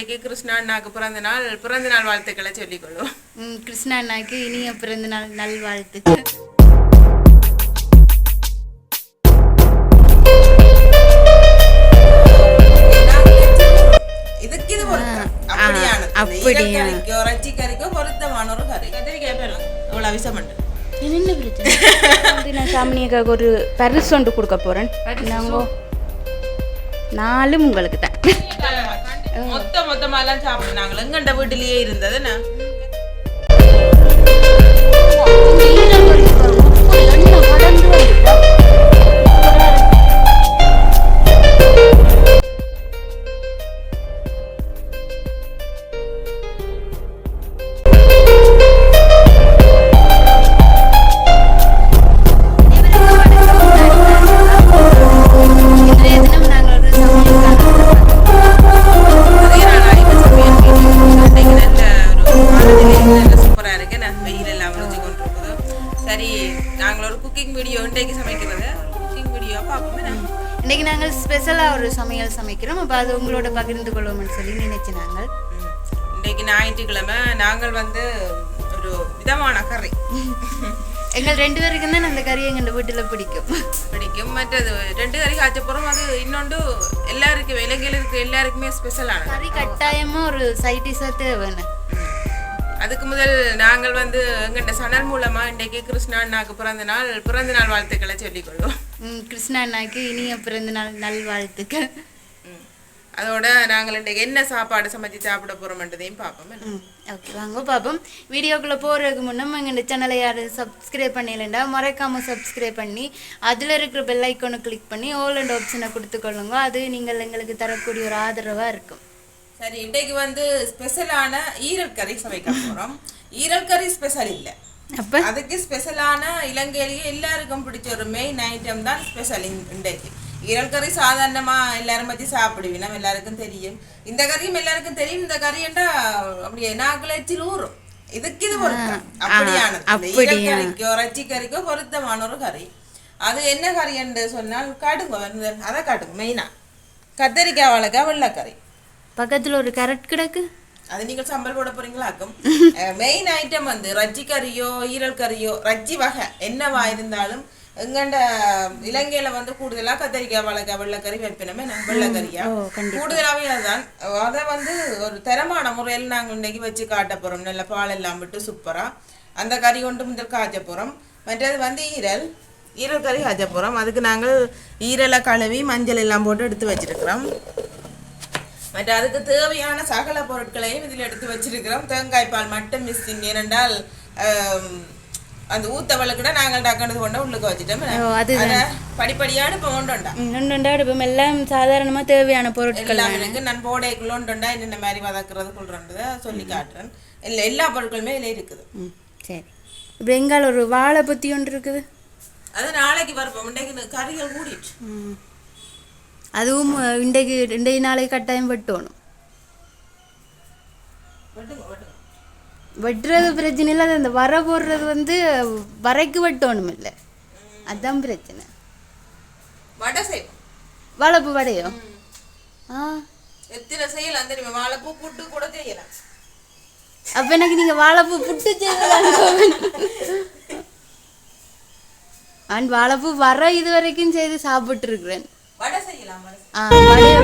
இன்றைக்கு கிருஷ்ணா அண்ணாக்கு பிறந்த நாள் பிறந்த நாள் வாழ்த்துக்களை சொல்லிக்கொள்வோம். ம், கிருஷ்ணா அண்ணாக்கு இனிய பிறந்த நாள் பண்ணு என்ன பிரச்சனை? நான் சாமினியக்காக ஒரு பரிசு ஒன்று கொடுக்க போறேன். நாங்க நாலும் உங்களுக்கு தான் மொத்த மொத்தமா எல்லாம் சாப்பிடுனாங்க எங்கண்ட வீட்டிலேயே இருந்தது ரெண்டு பேருக்கும் தான் அந்த எங்கள் வீட்டில் பிடிக்கும். பிடிக்கும். மற்றது ரெண்டு காய்ச்ச போகிறோம் அது இன்னொன்று எல்லாருக்கும் இலங்கையில் இருக்கிற எல்லாருக்குமே ஸ்பெஷலான கறி கட்டாயமாக ஒரு சைட் டிஷ்ஷாக தேவைன்னு. அதுக்கு முதல் நாங்கள் வந்து எங்கள்கிட்ட சணல் மூலமா இன்றைக்கு கிருஷ்ணா அண்ணாக்கு பிறந்த நாள் பிறந்த நாள் வாழ்த்துக்களை சொல்லிக்கொள்வோம் கிருஷ்ணா அண்ணாக்கு இனிய பிறந்த நாள் நல்வாழ்த்துக்கள். ம். அதோட நாங்கள் இன்றைக்கு என்ன சாப்பாடு சமைச்சு சாப்பிட போறோம்ன்றதையும் பார்ப்போம் ஓகே வாங்க பார்ப்போம். வீடியோக்குள்ளே போகிறதுக்கு முன்னே எங்கள் சேனலை யாரும் சப்ஸ்கிரைப் பண்ணலைண்டா மறக்காமல் சப்ஸ்கிரைப் பண்ணி அதில் இருக்கிற பெல் ஐக்கானை கிளிக் பண்ணி ஆல் அண்ட் ஆப்ஷனை கொடுத்துக்கொள்ளுங்க அது நீங்கள் எங்களுக்கு தரக்கூடிய ஒரு ஆதரவாக இருக்கும். சரி இன்றைக்கு வந்து ஸ்பெஷலான ஈரல் கறி சமைக்க போறோம். ஈரல் கறி ஸ்பெஷல் இல்லை. அப்போ? அதுக்கு ஸ்பெஷலான இலங்கையிலேயே எல்லாருக்கும் பிடிச்ச ஒரு மெயின் ஐட்டம் தான் ஸ்பெஷல் இன்றைக்கு. ஈரல் கறி சாதாரணமா எல்லாரும் வச்சு சாப்பிடுவீங்க நம்ம எல்லாருக்கும் தெரியும். இந்த கறியும் எல்லாருக்கும் தெரியும். இந்த கறியண்டா அப்படியே நாக்கில் எச்சில் ஊறும். இதுக்கு இது பொருத்தம். அப்படியானது. ஈரல் கறிக்கோ ரச்சி கறிக்கோ பொருத்தமான ஒரு கறி. அது என்ன கறி என்று சொன்னால் காட்டுங்க அதை காட்டுங்க மெயினா. கத்தரிக்காய் வாழைக்காய் வெள்ளைக்கறி. பக்கத்தில் ஒரு கரட் கிடக்கு. அது நீங்கள் சம்பல் போட போறீங்களாக்கும் மெயின் ஐட்டம் வந்து ரஜ்ஜி கறியோ ஈரல் கறியோ ரஜ்ஜி வகை. என்னவா இருந்தாலும் எங்கண்ட இலங்கையில வந்து கூடுதலா கத்தரிக்காய் வாழைக்காய் வெள்ளைக்கறி வைப்பினமே வெள்ளைக்கறியா? கூடுதலாவே அதுதான். அதை வந்து ஒரு தரமான முறையில் நாங்கள் இன்னைக்கு வச்சு காட்ட போறோம். நல்ல பால் எல்லாம் விட்டு சூப்பரா. அந்த கறி கொண்டு முதல் காய்ச்ச போறோம். மற்றது வந்து ஈரல். ஈரல் கறி காய்ச்ச போறோம். அதுக்கு நாங்கள் ஈரலை கழுவி மஞ்சள் எல்லாம் போட்டு எடுத்து வச்சிருக்கிறோம். மற்ற அதுக்கு தேவையான சகல பொருட்களையும் இதில் எடுத்து வச்சிருக்கிறோம். தேங்காய் பால் மட்டும் மிஸ்ஸிங் ஏனென்றால் அந்த ஊத்தவளை கூட நாங்கள் டக்குனது கொண்டு உள்ளுக்கு வச்சுட்டோம். ஓ, அது அதை படிப்படியாக இப்போ கொண்டுண்டா இன்னொன்று அடுப்பம் எல்லாம் சாதாரணமாக தேவையான பொருட்கள் இருக்கு நான் போடைக்குள்ள ஒன்றுண்டா என்னென்ன மாதிரி வதக்குறது கொள்றன்றதை சொல்லி காட்டுறேன். இல்லை எல்லா பொருட்களுமே இதில் இருக்குது. சரி. இப்போ எங்கால ஒரு வாழை பற்றி ஒன்று இருக்குது? அது நாளைக்கு வரப்போம் இன்றைக்கு கறிகள் கூடிட்டு. அதுவும் இன்றைக்கு இன்றைய நாளைக்கு கட்டாயம் வெட்டணும். வெட்டுங்க வெட்டுங்க. வெட்டுறது பிரச்சனை இல்லை. அந்த வர போடுறது வந்து வரைக்கு வெட்டணும் இல்லை அதான் பிரச்சனை. வடை செய்வோம். வாழைப்பூ வடையோ? ஆ. எத்தனை செய்யலாம் தெரியுமா? வாழைப்பூ புட்டு கூட செய்யலாம். அப்போ எனக்கு நீங்கள் வாழைப்பூ புட்டு செய்யலாம் அண்ட் வாழைப்பூ வர இது வரைக்கும் செய்து சாப்பிட்டு இருக்கிறேன் வடை செய்யலாம் வடை ஆ வடையை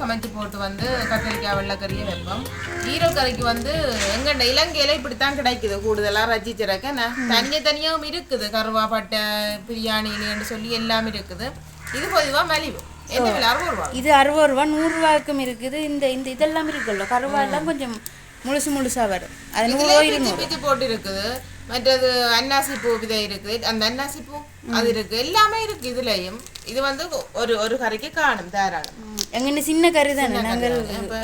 சமைச்சு போட்டு வந்து கத்திரிக்காய் வெள்ளைக்கறியை வைப்போம். ஈரல் கறிக்கு வந்து எங்கண்ட இலங்கையில இப்படித்தான் கிடைக்குது கூடுதலா ரச்சி சிறக்க தனியா தனியாவும் இருக்குது. கருவாப்பட்டை பிரியாணின்னு சொல்லி எல்லாம் இருக்குது. இது பொதுவா மலிவு. இது அறுபது ரூபா நூறுரூவாய்க்கும் இருக்குது. இந்த இந்த இதெல்லாம் இருக்குல்ல கருவா எல்லாம் கொஞ்சம் முழுசு முழுசா வரும். அது நூறு போட்டு இருக்குது. மற்றது அன்னாசி பூ விதை இருக்குது அந்த அன்னாசி பூ அது இருக்கு. எல்லாமே இருக்கு இதுலயும். இது வந்து ஒரு ஒரு கறிக்கு காணும் தாராளம். எங்கன்னு சின்ன கறி தானே? நாங்கள்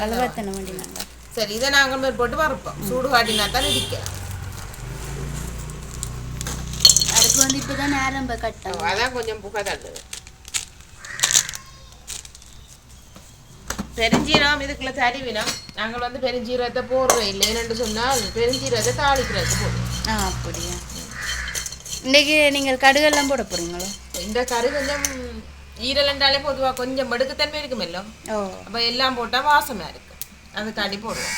அளவாத்தன வேண்டி நாங்கள் சரி இதை நாங்கள் மேல் போட்டு வறுப்போம். சூடு காட்டினா தான் இடிக்கலாம் அதுக்கு வந்து இப்போ தான் ஆரம்ப கட்டம். அதான் கொஞ்சம் புகை தள்ளுது. பெருஞ்சீரகம் இதுக்குள்ள தருவினம் நாங்கள் வந்து பெருஞ்சீரகத்தை போடுறோம். இல்லை என்னென்று சொன்னால் பெருஞ்சீரகத்தை தாளிக்கிறதுக்கு போடுவோம். ஆ அப்படியா? இன்னைக்கு நீங்கள் கடுகெல்லாம் போட போறீங்களோ? இந்த கறி கொஞ்சம் ஈரல் என்றாலே பொதுவா கொஞ்சம் மடுக்குத்தன்மை இருக்குமല്ലോ ஓ. அப்ப எல்லாம் போட்டா வாசமா இருக்கும் அதுக்காண்டி போடுவோம்.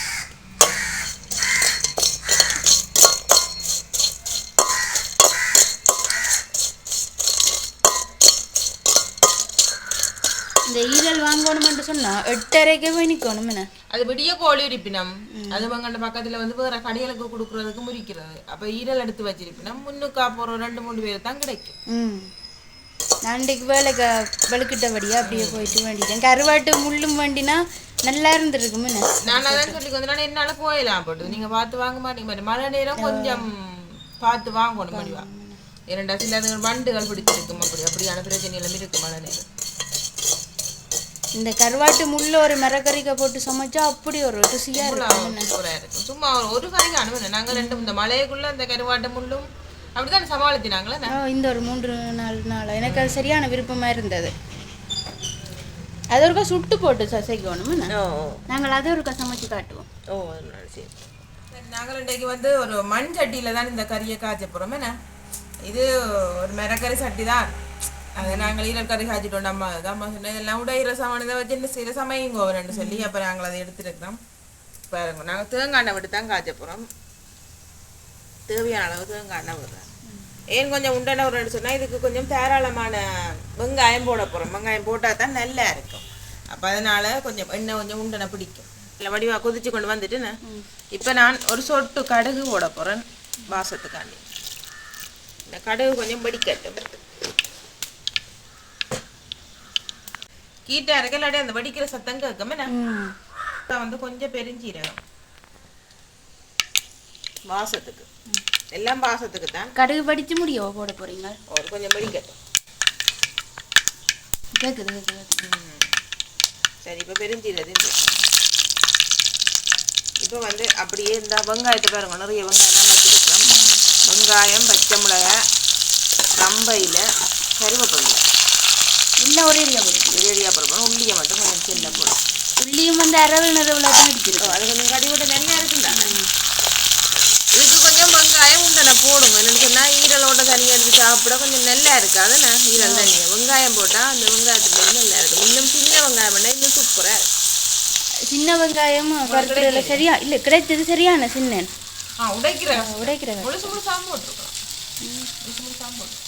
இந்த ஈரல் வாங்கணுமென்று சொன்னா எட்டரைக்கே போய் நிக்கணும் என்ன? அது விடிய கோழி இருப்பினம் அது வங்கண்ட பக்கத்துல வந்து வேற கடைகளுக்கு கொடுக்கறதுக்கு முறிக்கிறது. அப்ப ஈரல் எடுத்து வச்சிருப்பினம். முன்னுக்கா போற ரெண்டு மூணு பேர் தான் கிடைக்கும். ம். இன்றைக்கு வேலைக்கு வெளுக்கிட்டபடியா அப்படியே போயிட்டு வேண்டிட்டேன். கருவாட்டு முள்ளும் வேண்டினா நல்லா இருந்திருக்கும் என்ன? நான் அதான் சொல்லி கொஞ்ச என்னால போயிடலாம் போட்டு. நீங்க பார்த்து வாங்க மாட்டீங்க மழை நேரம் கொஞ்சம் பார்த்து வாங்கணும் முடிவா இரண்டா சில வண்டுகள் பிடிச்சிருக்கும் அப்படி. அப்படியான பிரச்சனை எல்லாம் இருக்கு மழை நேரம். இந்த கருவாட்டு முள்ள ஒரு மரக்கறிக்க போட்டு சமைச்சா அப்படி ஒரு ருசியா இருக்கும். சும்மா ஒரு- கறிக்கு அனுபவம் நாங்க ரெண்டு இந்த மலையக்குள்ள அந்த கருவாட்டு முள்ளும் அப்படிதான் சமாளித்தினாங்களே இந்த ஒரு மூன்று நாலு நாள். எனக்கு அது சரியான விருப்பமா இருந்தது. அது ஒருக்கா சுட்டு போட்டு சசைக்கணும் நாங்கள் அதை ஒருக்கா சமைச்சு காட்டுவோம். ஓ சரி. நாங்கள் இன்றைக்கு வந்து ஒரு மண் சட்டியில தான் இந்த கறியை காய்ச்ச என்ன? இது ஒரு மிரக்கறி சட்டி தான் அதை நாங்கள் ஈரல் கறி காய்ச்சிட்டோம். அம்மா அம்மா சொன்னது எல்லாம் உடையிற சாமானதை வச்சு என்ன சில சமயம் கோவரன்னு சொல்லி அப்போ நாங்கள் அதை எடுத்துருக்கிறோம். பாருங்க நாங்கள் தேங்காய் எண்ணெய் விட்டு தான் காய்ச்ச போகிறோம் தேவையான அளவு தேங்காய் எண்ணெய் விடுறேன் ஏன் கொஞ்சம் உண்டெண்ணெய் விடுறேன்னு சொன்னால் இதுக்கு கொஞ்சம் தாராளமான வெங்காயம் போட போகிறோம் வெங்காயம் போட்டால் தான் நல்லா இருக்கும். அப்போ அதனால கொஞ்சம் எண்ணெய் கொஞ்சம் உண்டனை பிடிக்கும். இல்லை வடிவா கொதிச்சு கொண்டு வந்துட்டு இப்போ நான் ஒரு சொட்டு கடுகு போட போகிறேன் வாசத்துக்காண்டி. இந்த கடுகு கொஞ்சம் வெடிக்கட்டும். கீட்டா இருக்க இல்லாட்டி அந்த வெடிக்கிற சத்தம் கேட்கும் வந்து கொஞ்சம் பெருஞ்சீரகம். வாசத்துக்கு. எல்லாம் வாசத்துக்கு தான். கடுகு படிச்சு முடியவோ போட போறீங்க? ஒரு கொஞ்சம் கேக்குது கேக்குது. சரி இப்போ பெருஞ்சீரகம் இப்போ வந்து அப்படியே இந்த வெங்காயத்தை பாருங்க நிறைய வெங்காயம் தான் வச்சுருக்கோம் வெங்காயம் பச்சை மிளகாய் கம்பையில் கருவேப்பிலை. எல்லாம் ஒரே ஏரியா போடுது ரெடியாக போடுறோம் உள்ளியை மட்டும் கொஞ்சம் செல்ல போடும் உள்ளியும் வந்து அரவு நிறவுல தான் அடிச்சிருக்கோம் அது கொஞ்சம் கடி விட்டு நல்லா இருக்குந்தானே இதுக்கு கொஞ்சம் வெங்காயம் உண்டனை போடும் என்னன்னு சொன்னால் ஈரலோட தனியாக எடுத்து சாப்பிட கொஞ்சம் நல்லா இருக்காது நான் ஈரல் தனியாக வெங்காயம் போட்டால் அந்த வெங்காயத்துல நல்லா இருக்கும் இன்னும் சின்ன வெங்காயம் பண்ணால் இன்னும் சூப்பராக இருக்கும் சின்ன வெங்காயம் கருத்துல சரியா? இல்ல கிடைச்சது சரியான சின்ன உடைக்கிற உடைக்கிற முழுசு முழுசாம போட்டுருக்கலாம் முழுசு போட்டு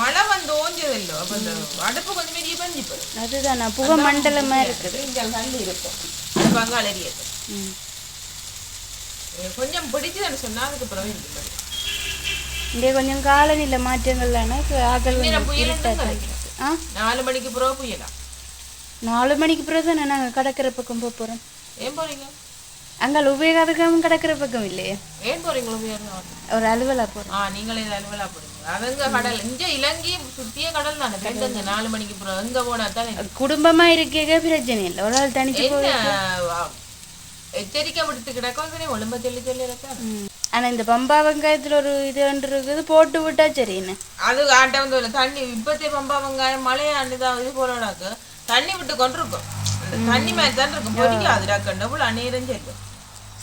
மழை வந்து ஓஞ்சது இல்லை அப்போ இந்த அடுப்பு கொஞ்சம் பெரிய பஞ்சு போடும் அதுதான் புகை மண்டலமா இருக்குது. இஞ்சால் தள்ளி இருக்கும். அது பங்காளி எரியட்டும் ம். கொஞ்சம் பிடிச்சதுன்னு சொன்னால் அதுக்கப்புறம் இது இங்கே கொஞ்சம் காலநிலை மாற்றங்கள்லான ஆகல். ஆ? நாலு மணிக்கு பிறகு புயலாம் நாலு மணிக்கு பிறகு தானே நாங்கள் கடற்கரை பக்கம் போக போகிறோம் ஏன் போறீங்க? அங்கே உபயோகாதகம் கடற்கரை பக்கம் இல்லையே? ஏன் போறீங்களோ உயர்ந்த ஒரு அலுவலா போகிறோம் ஆ நீங்களே அலுவலா அதுங்க கடல். இங்க இலங்கை சுத்திய கடல் தானே. நாலு மணிக்கு பிறகு எங்க போனா தானே. குடும்பமா இருக்கே பிரச்சனை இல்லை. ஒரு ஆள் தனிச்சு எச்சரிக்கை விடுத்து கிடக்கும். ஒழும்ப சொல்லி சொல்லி இருக்கா. ஆனா இந்த பம்பா வெங்காயத்துல ஒரு இது இருக்குது. போட்டு விட்டா சரி என்ன? அது ஆட்ட வந்து தண்ணி இப்பத்தே பம்பா வெங்காயம் மழையாண்டுதான் இது போலடாக்கு தண்ணி விட்டு கொண்டிருக்கும் தண்ணி மாதிரி தான் இருக்கும். பொடிக்காது டக்குன்னு அவ்வளோ நேரம் செல்லும்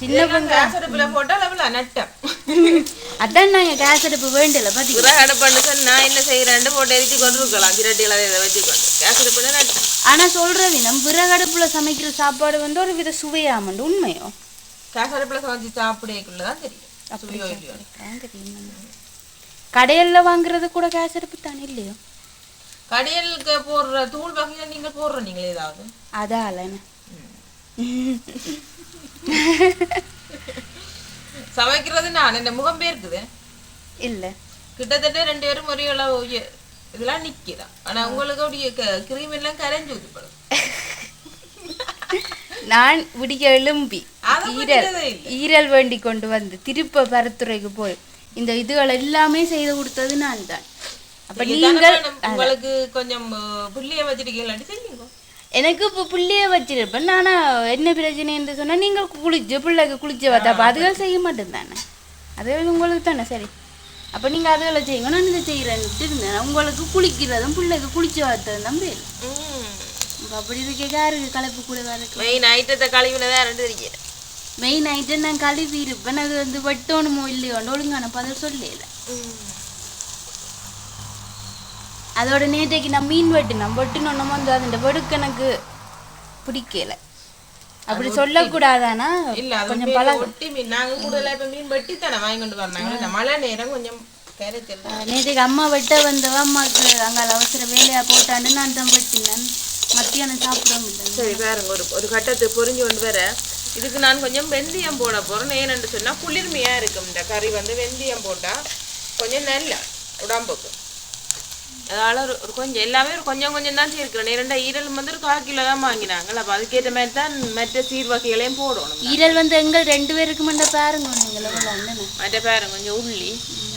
சின்ன கேஸ் அடுப்புல போட்டால் அவ்வளோ நட்டம் அதான் நாங்க கேஸ் அடுப்பு வேண்டல பாத்தீங்களா புறா அடுப்புன்னு என்ன செய்யறேன்னு போட்டு எரிச்சு கொண்டிருக்கலாம் திரட்டியில் இதை வச்சுக்கொண்டு கேஸ் அடுப்புல நட்டம் ஆனா சொல்றது நம் விறகடுப்புல சமைக்கிற சாப்பாடு வந்து ஒரு வித சுவையாமண்டு உண்மையோ கேஸ் அடுப்புல சமைச்சு தெரியும் அதான் கடையில வாங்குறது கூட கேஸ் அடுப்பு தானே இல்லையோ கடையலுக்கு போடுற தூள் வகையில நீங்க போடுற நீங்களே ஏதாவது அதால என்ன சமைக்கிறது நான் இந்த முகம் இருக்குது இல்ல. கிட்டத்தட்ட ரெண்டு பேரும் ஒரே அளவு உய- இதெல்லாம் நிக்கிறா ஆனா உங்களுக்கு அப்படியே கிரீம் எல்லாம் கரைஞ்சு ஊதிப்படும் நான் விடிய எழும்பி ஈரல். ஈரல் வேண்டி கொண்டு வந்து திருப்ப பரத்துறைக்கு போய் இந்த இதுகள் எல்லாமே செய்து கொடுத்தது நான் தான் அப்ப நீங்கள் உங்களுக்கு கொஞ்சம் புள்ளிய வச்சிருக்கீங்களாட்டி செய்யுங்க. எனக்கு இப்போ புள்ளியே வச்சிருப்பேன். நானா என்ன பிரச்சனை என்று சொன்னா நீங்கள் குளிச்சு பிள்ளைக்கு குளிச்சு பார்த்தா அப்ப அதுகள் செய்ய மாட்டேன் தானே. அதுகள் உங்களுக்கு தானே சரி. அப்ப நீங்க அதுகளை செய்யுங்க. நான் இதை செய்யறேன்ட்டு இருந்தேன் உங்களுக்கு குளிக்கிறதும் பிள்ளைக்கு குளிச்சு பார்த்ததும் தான் பேர் அப்ப அப்படி இருக்க யாருக்கு கலப்பு கூட இருக்கு? மெயின் ஐட்டத்தை கழுவினதான் ரெண்டு இருக்கேன் மெயின் ஐட்டம் நான் கழுவி இருப்பேன். அது வந்து வெட்டணுமோ இல்லையோன்னு ஒழுங்கான பதில் சொல்லல. அதோட நேற்றைக்கு நான் மீன் வெட்டினேன். வெட்டினோன்னமோ வந்து அந்த வெடுக்கு எனக்கு பிடிக்கல. அப்படி சொல்லக்கூடாதானா? கொஞ்சம் பழகு ஒட்டி மீன். நாங்க கூடுதலா இப்ப மீன் வெட்டி தானே வாங்கி கொண்டு வரணாங்க இந்த மழை நேரம் கொஞ்சம் நேற்றுக்கு அம்மா வெட்ட வந்தவ அம்மாவுக்கு அங்கே அவசர வேலையாக போட்டான்னு நான் தான் வெட்டினேன். மத்தியானம் சாப்பிடவும் இல்லை. சரி பாருங்க. ஒரு ஒரு கட்டத்து பொரிஞ்சு கொண்டு வர. இதுக்கு நான் கொஞ்சம் வெந்தயம் போட போறேன். ஏன்னு சொன்னா குளிர்மையா இருக்கும். இந்த கறி வந்து வெந்தயம் போட்டா கொஞ்சம் நல்ல உடம்புக்கு. அதனால கொஞ்சம் எல்லாமே ஒரு கொஞ்சம் கொஞ்சம் தான் சேர்க்கிறேன் இரண்டா ஈரல் வந்து ஒரு கால் கிலோ தான் வாங்கினாங்க. அப்போ அதுக்கேற்ற மாதிரி தான் மற்ற சீர் வகைகளையும் போடணும். ஈரல் வந்து எங்கள் ரெண்டு பேருக்கு மட்டும் பாருங்க நீங்கள் மற்ற பாருங்க கொஞ்சம் உள்ளி.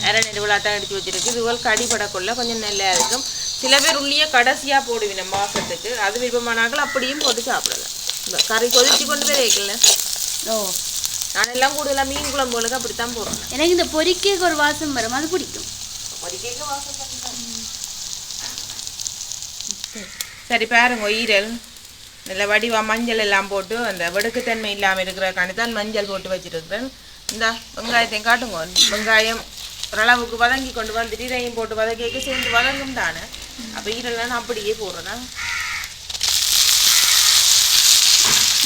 அரை நெடு விழாத்தான் அடிச்சு வச்சிருக்கு. இதுவரை கடிபடக்குள்ள கொஞ்சம் நல்லா இருக்கும். சில பேர் உள்ளியை கடைசியா போடுவின மாசத்துக்கு அது விருப்பமானாக்கள் அப்படியும் போட்டு சாப்பிடலாம். கறி கொதிச்சு கொண்டு போய் வைக்கல. ஓ. நான் எல்லாம் கூடுதலாக மீன் குழம்புகளுக்கு அப்படித்தான் போடுறேன் எனக்கு இந்த பொரிக்கைக்கு ஒரு வாசம் வரும் அது பிடிக்கும். சரி பாருங்க ஈரல் நல்ல வடிவா மஞ்சள் எல்லாம் போட்டு அந்த வெடுக்குத்தன்மை இல்லாமல் இருக்கிற தான் மஞ்சள் போட்டு வச்சிருக்கிறேன். இந்த வெங்காயத்தையும் காட்டுங்க. வெங்காயம் ஓரளவுக்கு வதங்கி கொண்டு வந்துட்டு இதையும் போட்டு வதக்கிக்கு சேர்ந்து வதங்கும் தானே? அப்போ நான் அப்படியே போடுறேன்.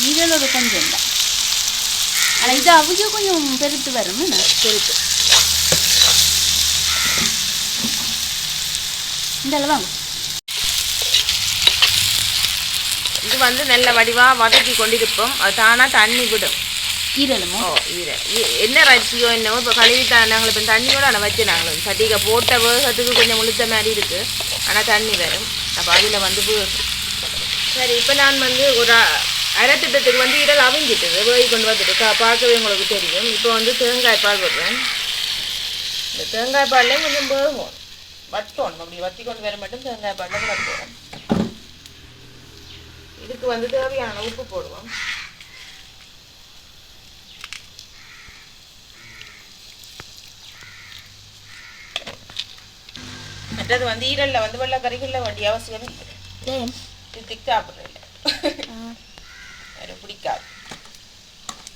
ஈரல் ஒரு கொஞ்சம் தான் ஆனால் இது அவங்க கொஞ்சம் பெருத்து வரும்? பெருத்து. இந்த அளவாங்க இது வந்து நல்ல வடிவா வதக்கி கொண்டிருப்போம். அது தானா தண்ணி விடும். ஈரலுமோ? ஓ ஈர- இ- என்ன ரசியோ என்னவோ இப்போ கழுவி தான் நாங்கள் இப்போ தண்ணியோட ஆனால் வச்சு நாங்கள். சட்டிக்க போட்ட வேகத்துக்கு கொஞ்சம் முழுத்த மாதிரி இருக்குது ஆனால் தண்ணி வரும். அப்போ அதில் வந்து சரி இப்போ நான் வந்து ஒரு அ- அரை திட்டத்துக்கு வந்து இடல் அவிஞ்சிட்டது வேகி கொண்டு வந்துட்டு பார்க்கவே உங்களுக்கு தெரியும். இப்போ வந்து தேங்காய் பால் விடுறேன் இந்த தேங்காய் பால்லையும் கொஞ்சம் வேகும் வட்டணும் அப்படி வத்தி கொண்டு வர மட்டும் தேங்காய் பாலில் போகிறோம் இதுக்கு வந்து தேவையான உப்பு போடுவோம். மற்றது வந்து ஈரல்ல வந்து வெள்ளை கறிகளில் வேண்டிய அவசியம் இல்லை. ஏன்? திக்கு சாப்பிட்றதில்ல எனக்கு பிடிக்காது.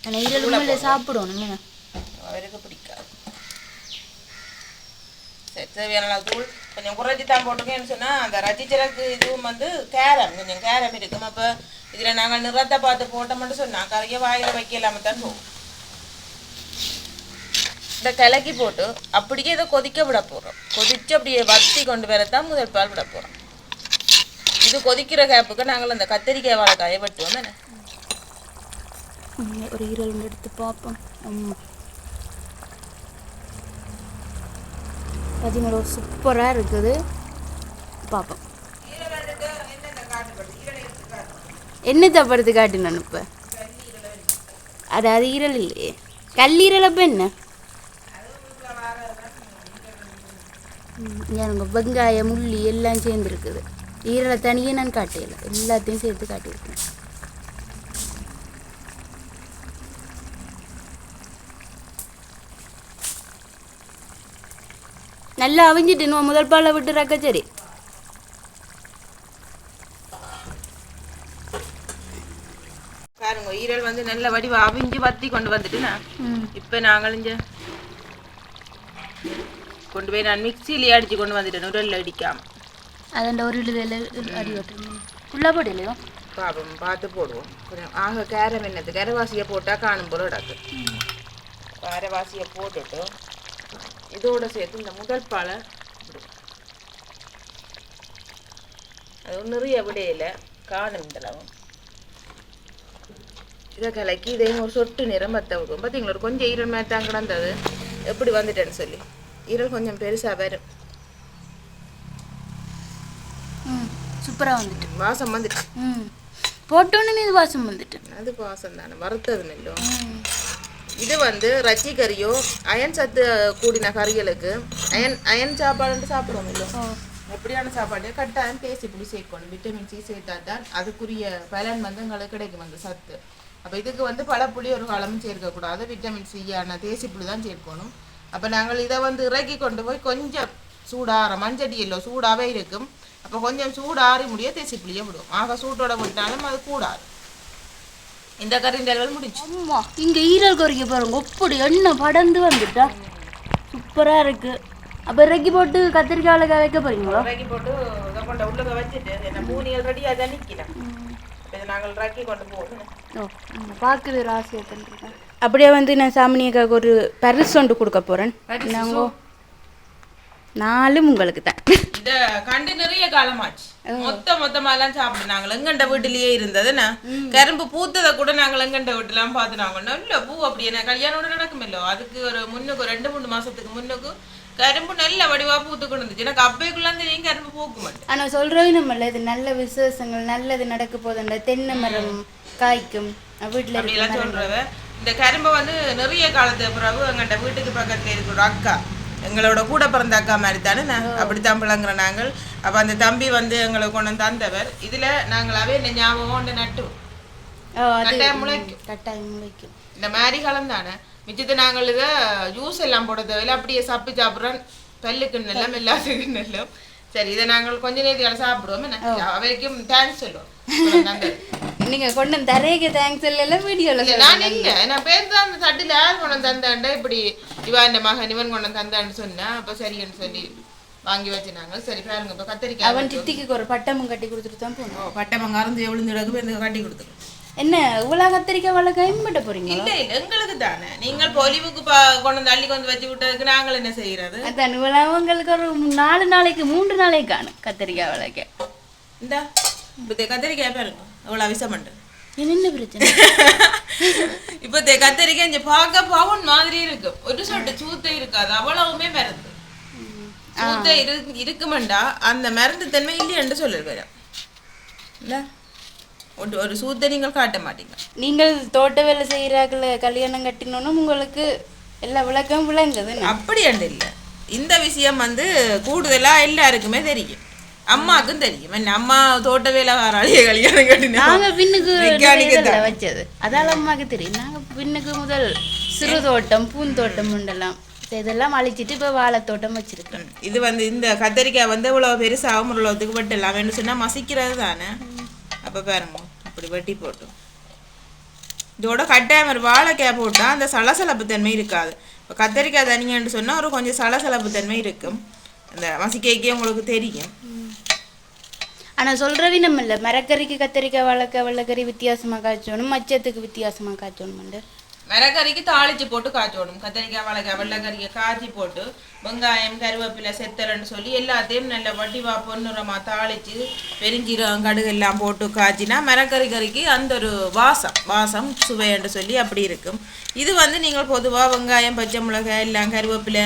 ஆனால் ஈரல் சாப்பிடணும்? அவருக்கு பிடிக்காது. சரி தேவையான தூள் கொஞ்சம் குறைச்சி தான் போட்டிருக்கேன்னு சொன்னால் அந்த ரஜிச்சரக்கு இதுவும் வந்து கேரம் கொஞ்சம் கேரம் இருக்கும். அப்போ இதில் நாங்கள் நிறத்தை பார்த்து போட்டோம்னு சொன்னால் கரைய வாயில் வைக்கலாம தான் போகும் இந்த கலக்கி போட்டு அப்படியே இதை கொதிக்க விட போகிறோம் கொதிச்சு அப்படியே வத்தி கொண்டு வரத்தான் முதல் பால் விட போகிறோம் இது கொதிக்கிற கேப்புக்கு நாங்கள் அந்த கத்திரிக்காய் வாழைக்காயை வெட்டுவோம் தானே? ஒரு ஈரல் எடுத்து பார்ப்போம். பார்த்தீங்களா சூப்பராக இருக்குது. பார்ப்போம் என்ன தப்படுத்து காட்டினான் இப்போ? அது அது ஈரல் இல்லையே. கல்லீரல் அப்போ என்ன? எனக்கு வெங்காயம் முள்ளி எல்லாம் சேர்ந்துருக்குது. ஈரலை தனியே நான் காட்டியல எல்லாத்தையும் சேர்த்து காட்டியிருக்கேன். நல்லா அவிஞ்சிட்டு இன்னும் முதல் பாலை விட்டு ரக்க சரி. பாருங்க ஈரல் வந்து நல்ல வடிவ அவிஞ்சு வத்தி கொண்டு வந்துட்டுனா இப்போ நாங்கள் இங்க கொண்டு போய் நான் மிக்சியிலே அடிச்சு கொண்டு வந்துட்டேன் உரல்ல அடிக்காம. அதண்ட ஒரு இதில் அடி வெட்டுறேன் ஃபுல்லாக போடலையோ? பாப்போம் பார்த்து போடுவோம். கொஞ்சம் ஆக கேரம் என்னது? கரவாசியை போட்டால் காணும் போல இடக்கு கரவாசியை போட்டுட்டு இதோட சேர்த்து இந்த முதல் பாலை. அது நிறைய விடையில காணும் இந்த அளவு இதை கலக்கி இதையும் ஒரு சொட்டு நிறம் வத்த விடுவோம். பார்த்தீங்களா ஒரு கொஞ்சம் ஈரல் மாதிரி தான் கிடந்தது. எப்படி வந்துட்டேன்னு சொல்லி. ஈரல் கொஞ்சம் பெருசாக வரும். சூப்பராக வந்துட்டு. வாசம் வந்துட்டு. போட்டோன்னு இது வாசம் வந்துட்டு. அது வாசம் தானே வறுத்தது நெல்லும் இது வந்து ரச்சி கறியோ அயன் சத்து கூடின கறிகளுக்கு அயன் அயன் சாப்பாடு சாப்பிடுவோம் இல்லை எப்படியான சாப்பாடு கட்டாயம் பேசி புளி சேர்க்கணும். விட்டமின் சி சேர்த்தா தான் அதுக்குரிய பலன் வந்து உங்களுக்கு கிடைக்கும் அந்த சத்து. அப்போ இதுக்கு வந்து பழப்புளி ஒரு காலமும் சேர்க்கக்கூடாது. விட்டமின் சியான தேசி புளி தான் சேர்க்கணும். அப்போ நாங்கள் இதை வந்து இறக்கி கொண்டு போய் கொஞ்சம் சூடாற மஞ்சடி இல்லை சூடாகவே இருக்கும். அப்போ கொஞ்சம் சூடாறி முடிய தேசி புளியை விடுவோம். ஆக சூட்டோட விட்டாலும் அது கூடாது. இந்த கறி டெலிவரி முடிஞ்சு. அம்மா இங்கே ஈரல் கொறிக்க பாருங்க எப்படி எண்ணெய் படர்ந்து வந்துட்டா. சூப்பராக இருக்கு. அப்போ இறக்கி போட்டு கத்திரிக்காயில் வைக்க போறீங்களோ? ரக்கி போட்டு இதை கொண்ட உள்ளுக வச்சுட்டு என்ன பூனியல் ரெடியாக தான் நிற்கிறேன் இதை நாங்கள் ரக்கி கொண்டு போகணும். ஓ பார்க்குது ராசியத்தில் அப்படியே வந்து நான் சாமினியக்காக ஒரு பரிசு ஒன்று கொடுக்க போகிறேன் நாங்கள் நாலும் உங்களுக்கு தான் இந்த கண்டு நிறைய காலமாச்சு. மொத்த மொத்தமா எல்லாம் சாப்பிடு நாங்கள் எங்கண்ட வீட்டிலேயே இருந்ததுன்னா கரும்பு பூத்ததை கூட நாங்கள் எங்கண்ட வீட்டுலாம் பார்த்துனாங்க. நல்ல பூ அப்படி என்ன? கல்யாணம் நடக்குமில்லோ? அதுக்கு ஒரு முன்னுக்கு ரெண்டு மூணு மாசத்துக்கு முன்னுக்கு கரும்பு நல்ல வடிவா பூத்து கொண்டு இருந்துச்சு. எனக்கு அப்பைக்குள்ள தெரியும் கரும்பு பூக்க மாட்டேன் ஆனால் சொல்கிறவே நம்மள இது நல்ல விசேஷங்கள் நல்லது நடக்க போதுன்ற தென்னை மரம் காய்க்கும். வீட்டில் அப்படி எல்லாம் சொல்றவ இந்த கரும்பை வந்து நிறைய காலத்துக்கு பிறகு எங்கள்கிட்ட வீட்டுக்கு பக்கத்துல இருக்கிற அக்கா எங்களோட கூட பிறந்த அக்கா மாதிரி தானே நான் அப்படித்தான் பிள்ளைங்கிற நாங்கள். அப்ப அந்த தம்பி வந்து எங்களுக்கு கொண்டு வந்து தந்தவர். இதுல நாங்களாவே இந்த ஞாபகம் ஒன்று நட்டு. கட்டாயம் முளைக்கும். கட்டாயம் முளைக்கும். இந்த மாதிரி காலம் தானே? மிச்சத்தை நாங்கள் இதை ஜூஸ் எல்லாம் போட தேவையில்ல அப்படியே சாப்பிட்டு சாப்பிட்றோம். பல்லுக்கு நல்லம் எல்லாத்துக்கு நல்லம் சரி இதை நாங்கள் கொஞ்ச நேரத்துக்கு சாப்பிடுவோம். என்ன? அவைக்கும் தேங்க்ஸ் சொல்லுவோம். நன்றி. நீங்க கொண்டு வந்து தரேக்கு தேங்க்ஸ் இல்ல வீடியோல நான் இல்ல. நான் பேர் தான் அந்த தட்டுல யார் கொண்டு வந்து தந்தாண்டா இப்படி இவன் இந்த மகன் இவன் கொண்டு வந்து தந்தான்னு சொன்னா அப்ப சரின்னு சொல்லி வாங்கி வச்சுனாங்க சரி பாருங்க இப்ப கத்திரிக்காய் அவன் டித்திக்கு ஒரு பட்டமும் கட்டி கொடுத்துட்டு தான் போகணும் ஓ, பட்டை மங்காரந்து விழுந்துடக்கு இந்த கட்டி கொடுத்துரு என்ன இவ்வளவு கத்திரிக்காய் வள கைம்பட்ட போறீங்க இல்ல இல்ல எங்களுக்கு தானே. நீங்கள் பொலிவுக்கு கொண்டு வந்து அள்ளி கொண்டு வச்சு விட்டதுக்கு நாங்கள் என்ன செய்யறது? அதான் இவ்வளவு உங்களுக்கு ஒரு நாலு நாளைக்கு மூன்று நாளைக்கு காணும் கத்திரிக்காய் வளர்க்க. இந்த கத்திரிக்காய் பாருங்க. அவ்வளவு அவிசம் பண்ணுறேன் என்ன பிரச்சனை இப்ப கத்திரிக்காய் இங்க பார்க்க பவுன் மாதிரி இருக்கு ஒரு சொட்டு சூத்தை இருக்காது அவ்வளவுமே மருந்து சூத்தை இரு இருக்குமெண்டா அந்த மருந்து தன்மை இல்லையென்று சொல்லிருவேன் இல்ல ஒரு ஒரு சூத்தை நீங்கள் காட்ட மாட்டீங்க நீங்கள் தோட்ட வேலை செய்யறாங்கள கல்யாணம் கட்டினோன்னு உங்களுக்கு எல்லா விளக்கம் விளங்குது அப்படி அண்டு இல்லை இந்த விஷயம் வந்து கூடுதலா எல்லாருக்குமே தெரியும் அம்மாக்கும் தெரியும். என்ன அம்மா தோட்ட வேலைக்காராளிய கல்யாணம் கட்டினா நாங்க பின்னுக்கு. வச்சது. அதால அம்மாக்கு தெரியும். நாங்க பின்னுக்கு முதல் சிறு தோட்டம் பூந்தோட்டம் உண்டெல்லாம். இதெல்லாம் அழிச்சிட்டு இப்ப வாழைத்தோட்டம் வச்சிருக்கோம் இது வந்து இந்த கத்தரிக்காய் வந்து இவ்வளவு பெருசாகவும் இவ்வளவுத்துக்கு வெட்டலாம் வேணும் சொன்னா மசிக்கிறது தானே. அப்ப பாருங்க இப்படி வெட்டி போட்டு இதோட கட்டாயம் ஒரு வாழைக்காய் போட்டா அந்த சலசலப்பு தன்மை இருக்காது. இப்போ கத்தரிக்காய் தனியான்னு சொன்னா ஒரு கொஞ்சம் சலசலப்பு தன்மை இருக்கும். அந்த மசிக்கைக்கே உங்களுக்கு தெரியும். ஆனால் சொல்றவி நம்ம இல்ல. மரக்கறிக்கு கத்திரிக்காய் வளர்க்க வெள்ளக்கறி வித்தியாசமாக காய்ச்சணும். மச்சத்துக்கு வித்தியாசமாக காய்ச்சணும் மரக்கறிக்கு தாளிச்சு போட்டு காய்ச்சோடும் கத்தரிக்காய் வளர்க்க வெள்ளைக்கறியை காய்ச்சி போட்டு வெங்காயம் கருவேப்பிலை செத்தலன்னு சொல்லி எல்லாத்தையும் நல்ல வடிவா பொன்னுரமாக தாளிச்சு பெருஞ்சீரகம் கடுகு எல்லாம் போட்டு காய்ச்சினா மரக்கறி கறிக்கு அந்த ஒரு வாசம் வாசம் சுவைன்னு சொல்லி அப்படி இருக்கும். இது வந்து நீங்கள் பொதுவாக வெங்காயம் பச்சை மிளகாய் எல்லாம் கருவேப்பிலை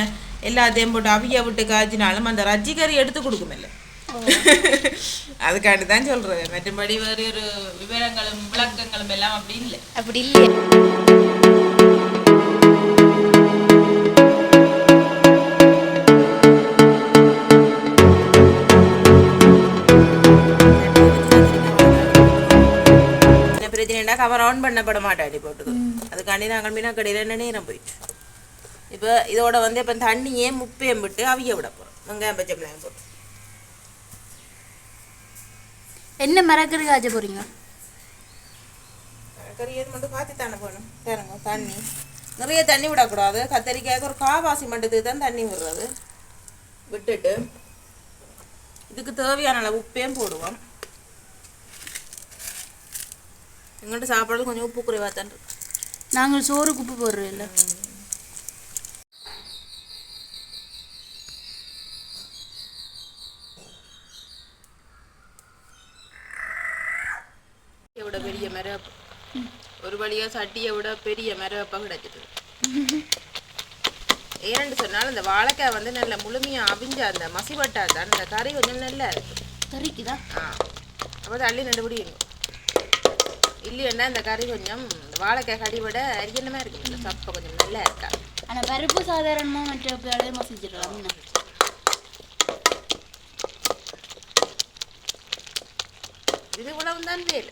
எல்லாத்தையும் போட்டு அவிய விட்டு காய்ச்சினாலும் அந்த ரஜ்ஜி கறி எடுத்து கொடுக்குமில்ல அதுக்காண்டி தான் சொல்றேன் மற்றபடி வேறு ஒரு விவரங்களும் விளக்கங்களும் எல்லாம் அப்படி இல்லை. அப்படி இல்லையே என்ன பிரச்சனைனா கவர் ஆன் பண்ணப்பட மாட்டாடி போட்டுது அதுக்காண்டி நாங்கள் மீனக்கடையில் என்ன நேரம் போயிட்டு. இப்போ இதோட வந்து இப்போ தண்ணியே முப்பையும் விட்டு அவிய விட போகிறோம் வெங்காயம் பச்சை மிளகாய் போட்டு. என்ன மரக்கறி காய்ச்ச போறீங்க? கறி எது மட்டும் பார்த்து தானே போகணும். பாருங்க தண்ணி. நிறைய தண்ணி விடக்கூடாது. கத்தரிக்காய்க்கு ஒரு காவாசி மட்டத்துக்கு தான் தண்ணி விடுறது. விட்டுட்டு இதுக்கு தேவையான அளவு உப்பையும் போடுவோம். எங்கள்கிட்ட சாப்பிட்றது கொஞ்சம் உப்பு குறைவாக தான் நாங்கள் சோறு குப்பு போடுறோம் இல்ல சட்டியை விட பெரிய மரப்பு ஒரு வழியா சட்டியை விட பெரிய மரப்பா கிடைச்சிது ஏன்னு சொன்னால் இந்த வாழைக்காய் வந்து நல்ல முழுமையா அவிஞ்ச அந்த மசிவட்டா தான். இந்த கறி கொஞ்சம் நல்லா இருக்கு. கறிக்குதா? ஆ. அப்போ அள்ளி நண்டு பிடிங்க இல்லைன்னா இந்த கறி கொஞ்சம் வாழைக்காய் கறி விட அரியணமாக இருக்கு. இந்த சப்பை கொஞ்சம் நல்லா இருக்கா? ஆனா பருப்பு சாதாரணமா மற்ற மசிச்சிடலாம்? இது இவ்வளவு தான் வேலை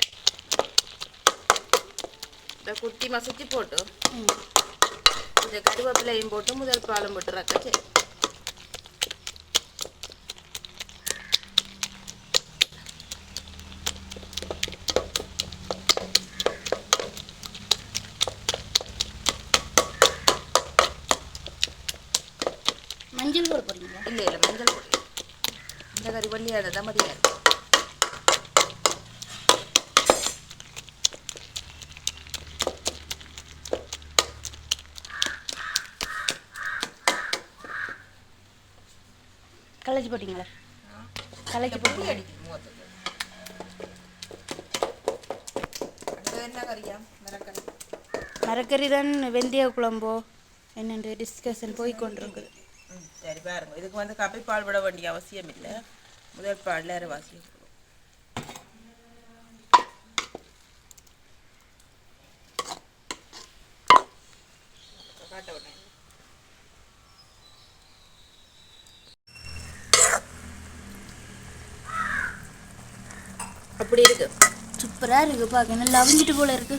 இந்த குத்தி மசிச்சு போட்டு கொஞ்சம் கருவேப்பிலையும் போட்டு முதல் பாலும் போட்டு ரக்கச்சு மஞ்சள் போட போறீங்களா இல்லை இல்லை மஞ்சள் போடுறீங்க இந்த கறி பண்ணியானதான் மதியம். முகத்துக்கு அடுத்தது என்ன கறியா? மிரக்கறி தான் வெந்தய குழம்போ. என்னென்று டிஸ்கஷன் போய் கொண்டிருக்குது சரி பாருங்க. இதுக்கு வந்து கப்பை பால் விட வேண்டிய அவசியம் இல்லை. முதல் பாலில் அரைவாசி அப்படி இருக்கு. சூப்பராக இருக்குது பார்க்க நல்லா அவிஞ்சிட்டு போல இருக்கு.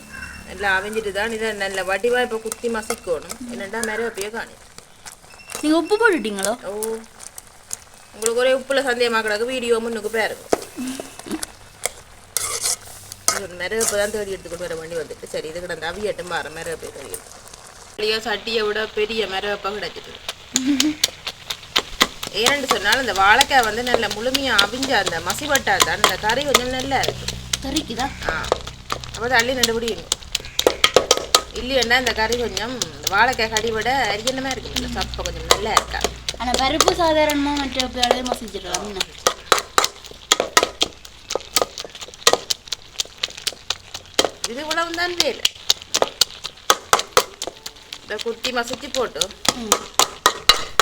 நல்லா அவிஞ்சிட்டு தான் இதை நல்ல வடிவா இப்போ குத்தி மசிக்கணும். என்னடா மிரப்பியே காணி நீங்கள் உப்பு போட்டுட்டீங்களோ? ஓ. உங்களுக்கு ஒரே உப்புல சந்தேகமாக கிடக்கு வீடியோ முன்னுக்கு பாருங்க மிரகப்பு தான் தேடி எடுத்துக்கிட்டு வர வேண்டி வந்துட்டு. சரி இது கிடந்த அவியட்டும் பாரு மிரகப்பை தேடி வெளியே சட்டியை விட பெரிய மிரகப்பா கிடைச்சிட்டு ஏன்னு சொன்னால் இந்த வாழைக்காய் வந்து நல்ல முழுமையாக அவிஞ்ச அந்த மசிவட்டா தான் அந்த கறி கொஞ்சம் நல்லா இருக்கு. கறிக்குதா? ஆ. அப்போ தள்ளி நண்டு பிடிக்கணும் இல்லையண்டா இந்த கறி கொஞ்சம் இந்த வாழைக்காய் கறி விட அரியணமாக இருக்கு. இந்த சப்பை கொஞ்சம் நல்லா இருக்கா? ஆனால் பருப்பு சாதாரணமாக மற்ற மசிச்சிடலாம் இது இவ்வளவு தான் வேலை இந்த குத்தி மசிச்சு போட்டு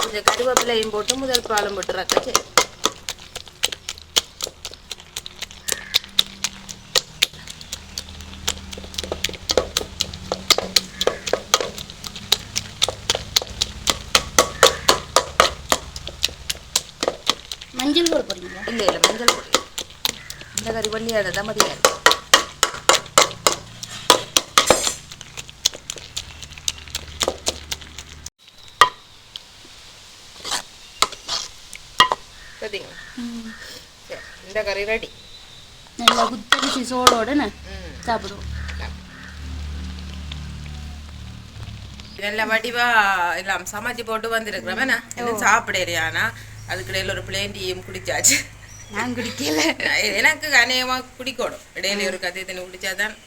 கொஞ்சம் கருவேப்பிலையும் போட்டு முதல் பாலும் போட்டு ரக்க சரி மஞ்சள் போட போகிறீங்களா இல்லை இல்லை மஞ்சள் பொடி. இந்த கறி வள்ளியாக தான் மதியம் இருக்கு பார்த்தீங்களா ம் சரி இந்த கறி ரெடி நல்லா குத்தரிசி சோடோடனே சாப்பிடுவோம் நல்ல வடிவா எல்லாம் சமைச்சு போட்டு வந்திருக்கிறோம் என்ன இன்னும் சாப்பிடலையானா அதுக்கிடையில ஒரு பிளேன் டீயும் குடிச்சாச்சு நான் குடிக்கல எனக்கு அநேகமா குடிக்கணும் இடையில ஒரு கதை தண்ணி குடிச்சாதான்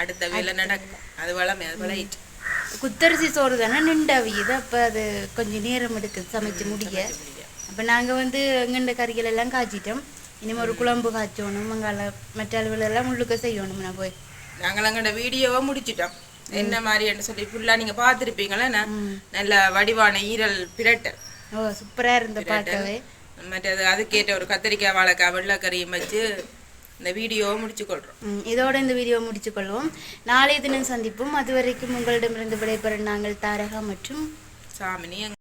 அடுத்த வேலை நடக்கும் அது வளமே அது வளையிட்டு குத்தரிசி சோறு தானே நின்று அவியுது அப்போ அது கொஞ்சம் நேரம் எடுக்குது சமைச்சு முடிய அப்போ நாங்கள் வந்து எங்கண்ட கறிகள் எல்லாம் காய்ச்சிட்டோம் இனிமேல் ஒரு குழம்பு காய்ச்சணும் மங்கால மற்ற அளவுகளெல்லாம் முள்ளுக்க செய்யணும் நான் போய் நாங்கள் அங்கட வீடியோவை முடிச்சிட்டோம் என்ன மாதிரின்னு சொல்லி ஃபுல்லா நீங்க பார்த்துருப்பீங்களா நல்ல வடிவான ஈரல் பிரட்டல் ஓ சூப்பராக இருந்த பார்க்கவே மற்றது அதுக்கேற்ற ஒரு கத்திரிக்காய் வாழைக்காய் வெள்ளைக்கறியும் வச்சு இந்த வீடியோவை முடிச்சு கொள்றோம் இதோட இந்த வீடியோ முடிச்சுக்கொள்வோம் நாளைய தினம் சந்திப்போம் அது வரைக்கும் உங்களிடமிருந்து விடைபெற நாங்கள் தாரகா மற்றும் சாமினி